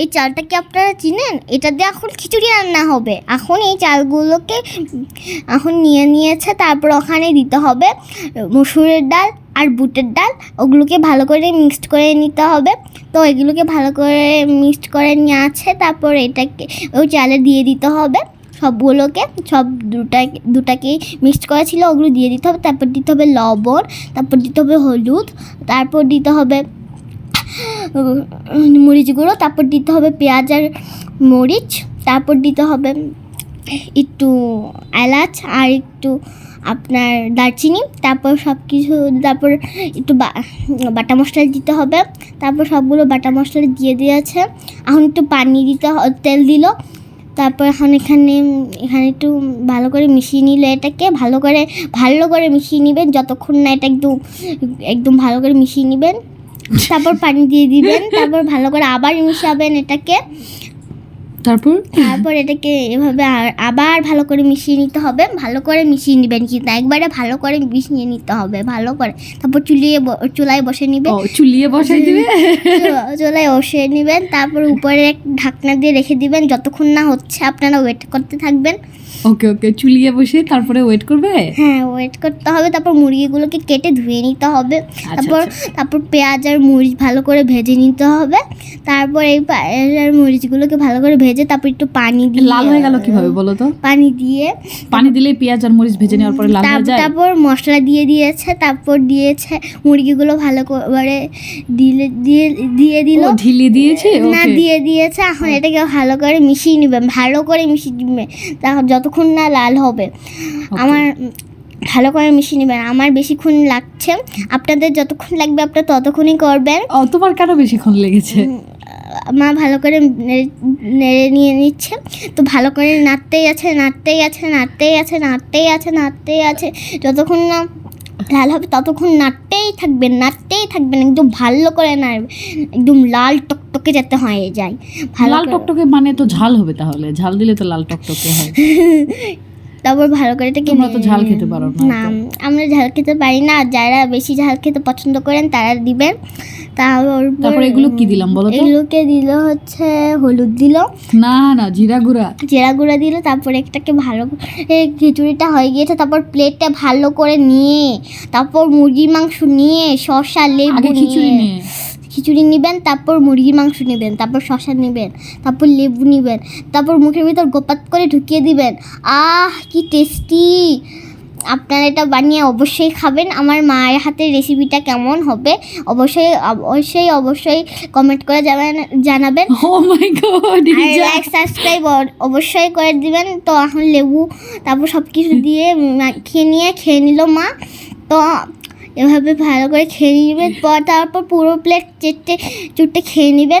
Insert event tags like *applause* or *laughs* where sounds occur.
এই চালটা কি আপনারা চিনেন? এটা দিয়ে এখন খিচুড়ি রান্না হবে। এখন এই চালগুলোকে এখন নিয়ে নিয়েছে, তারপর ওখানে দিতে হবে মসুরের ডাল আর বুটের ডাল। ওগুলোকে ভালো করে মিক্সড করে নিতে হবে। তো এগুলোকে ভালো করে মিক্সড করে নিয়ে আছে, তারপর এটাকে ওই চালে দিয়ে দিতে হবে। সবগুলোকে, সব দুটা দুটাকেই মিক্সড করা ছিল, ওগুলো দিয়ে দিতে হবে। তারপর দিতে হবে লবণ, তারপর দিতে হবে হলুদ, তারপর দিতে হবে মরিচ গুঁড়ো, তারপর দিতে হবে পেঁয়াজ আর মরিচ, তারপর দিতে হবে একটু এলাচ আর একটু আপনার দারচিনি, তারপর সব কিছু তারপর একটু বাটা মশলা দিতে হবে, তারপর সবগুলো বাটা মশলা দিয়ে দিয়েছে। এখন একটু পানি দিতে তেল দিল, তারপর এখন এখানে এখানে একটু ভালো করে মিশিয়ে নিল এটাকে, ভালো করে ভালো করে মিশিয়ে নেবেন, যতক্ষণ না এটা একদম একদম ভালো করে মিশিয়ে নেবেন। তারপর পানি দিয়ে দিবেন *laughs* তারপর ভালো করে আবার মিশাবেন এটাকে। তারপর? তারপর এটাকে এভাবে আবার ভালো করে মিশিয়ে নিতে হবে। ভালো করে মিশিয়ে নেবেন কিন্তু একবারে ভালো করে মিশিয়ে নিতে হবে ভালো করে। তারপর চুলিয়ে চুলায় বসে নেবেন ও চুলিয়ে বসাই দিবে? চুলায় বসে নেবেন। তারপর উপরে এক ঢাকনা দিয়ে রেখে দিবেন। যতক্ষণ না হচ্ছে আপনারা ওয়েট করতে থাকবেন। ওকে ওকে চুলিয়ে বসে তারপরে ওয়েট করবে? হ্যাঁ ওয়েট করতে হবে। তারপর মুরগিগুলোকে কেটে ধুয়ে নিতে হবে। আচ্ছা, তারপর আচ্ছা। তারপর পেঁয়াজ আর মরিচ ভালো করে ভেজে নিতে হবে। তারপর এই পেঁয়াজ আর মরিচগুলোকে ভালো করে ভেজে তারপর একটু পানি দিয়ে লাল হয়ে গেল কীভাবে বলো তো? পানি দিয়ে। পানি দিলে পেঁয়াজ আর মরিচ ভেজে নেওয়ার পরে লাল হয়ে যায়? তারপর মশলা দিয়ে দিয়েছে তারপর দিয়েছে মুরগিগুলো ভালো করে দিলে দিয়ে দিয়ে দিল। ঢিলে দিয়েছে? না দিয়ে দিয়েছে এখন এটাকে ভালো করে মিশিয়ে নেবেন ভালো করে মিশিয়ে নেবেন তারপর যতক্ষণ না লাল হবে। আমার ভালো করে মিশিয়ে নেবেন আমার বেশিক্ষণ লাগছে। আপনাদের যতক্ষণ লাগবে আপনারা ততক্ষণই করবেন। তোমার কেন বেশিক্ষণ লেগেছে? মা ভালো করে নেড়ে নিয়ে নিচ্ছে। তো ভালো করে নাড়তেই আছে নাড়তেই আছে নাড়তেই আছে নাড়তেই আছে নাড়তেই আছে। যতক্ষণ না লাল হবে ততক্ষণ নাড়তেই থাকবেন নাড়তেই থাকবেন একদম ভালো করে নাড়বে। একদম লাল টকটকে যাতে হয়ে যায়। ভালো লাল টকটকে মানে তো ঝাল হবে তাহলে ঝাল দিলে তো লাল টকটকে হয়। *laughs* তারপর ভালো করে এটাকে তোমরা তো ঝাল খেতে পারো না আমরা ঝাল খেতে পারি না যারা বেশি ঝাল খেতে পছন্দ করেন তারা দিবেন। তারপর তারপরে এগুলো কি দিলাম বলো তো? এগুলোকে দিল হচ্ছে হলুদ দিল। না না জিরা গুঁড়া। জিরা গুঁড়া দিল তারপর একটাকে ভালো করে খিচুড়িটা হয়ে গিয়েছে তারপর প্লেটটা ভালো করে নিয়ে তারপর মুরগির মাংস নিয়ে শসা লেবু নিয়ে। খিচুড়ি নেবেন তারপর মুরগির মাংস নেবেন তারপর শসা নেবেন তারপর লেবু নেবেন তারপর মুখের ভিতর গোপাত করে ঢুকিয়ে দিবেন। আহ কি টেস্টি আপনারা এটা বানিয়ে অবশ্যই খাবেন। আমার মায়ের হাতের রেসিপিটা কেমন হবে অবশ্যই অবশ্যই অবশ্যই কমেন্ট করে যাবেন জানাবেন। Oh my god like subscribe অবশ্যই করে দিবেন। তো এখন লেবু তারপর সব কিছু *laughs* দিয়ে খেয়ে নিয়ে খেয়ে নিল মা। তো এভাবে ভালো করে খেয়ে নিবেন পর তারপর পুরো প্লেট চেটে চুটে খেয়ে নেবেন